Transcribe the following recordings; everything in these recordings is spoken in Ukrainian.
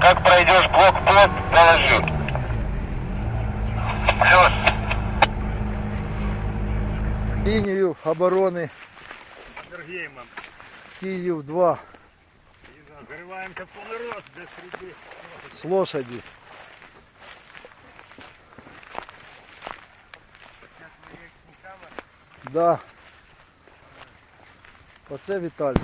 Как пройдешь блокпост, доложу. Плюс. Лінію оборони Сергеем. Київ 2 Зариваемся в полный рост без среды. з лошаді. Да. Оце Віталій.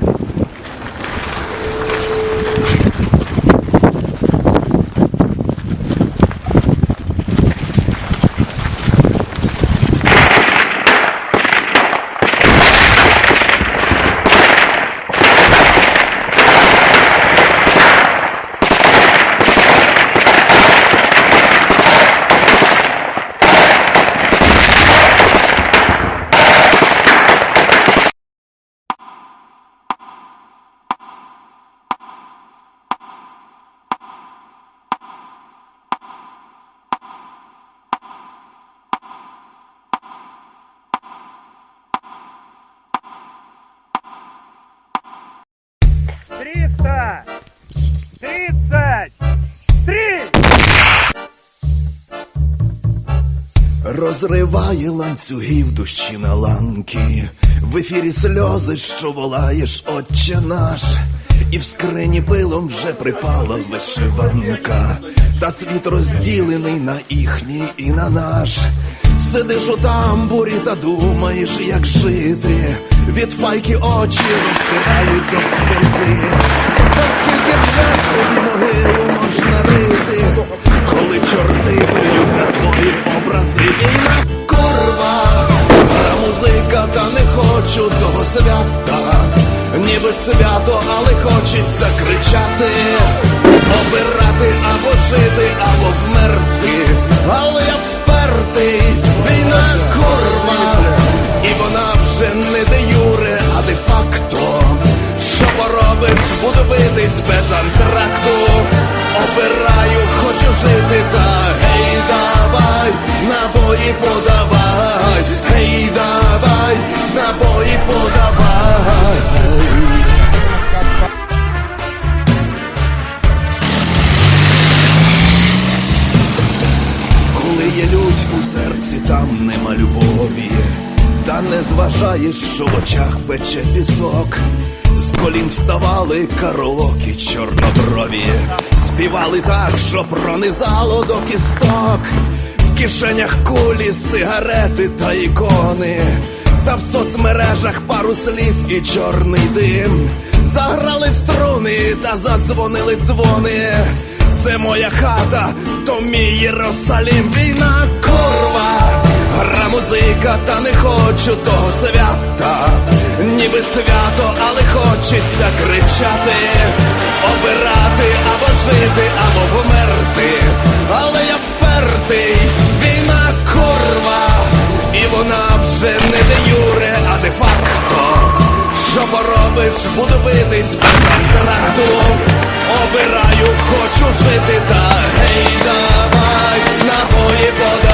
Тридцать! Три! Розриває ланцюгів душі на ланки, в ефірі сльози, що волаєш, отче наш, і в скрині пилом вже припала вишиванка, та світ розділений на їхній і на наш. Сидиш у тамбурі та думаєш, як жити. Від файки очі розтирають до сльози. Та скільки вже свята. Ніби свято, але хочеться кричати, обирати або жити, або вмерти. Але я серці, там нема любові, та не зважаєш, що в очах пече пісок. З колін вставали караокі чорноброві, співали так, що пронизало до кісток. В кишенях кулі, сигарети та ікони, та в соцмережах пару слів і чорний дим. Заграли струни та задзвонили дзвони. Це моя хата, то мій Єрусалім, війна корва, гра музика, та не хочу того свята, ніби свято, але хочеться кричати, обирати або жити, або померти. Але я впертий, війна корва, і вона вже не де юре, а де факто. Що поробиш, буду битись без антракту Обираю, хочу жити, та гей, давай, набої подавай,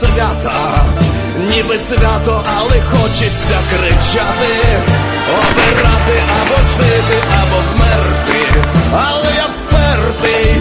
свята, ніби свято, але хочеться кричати, обирати або жити, або вмерти, але я впертий,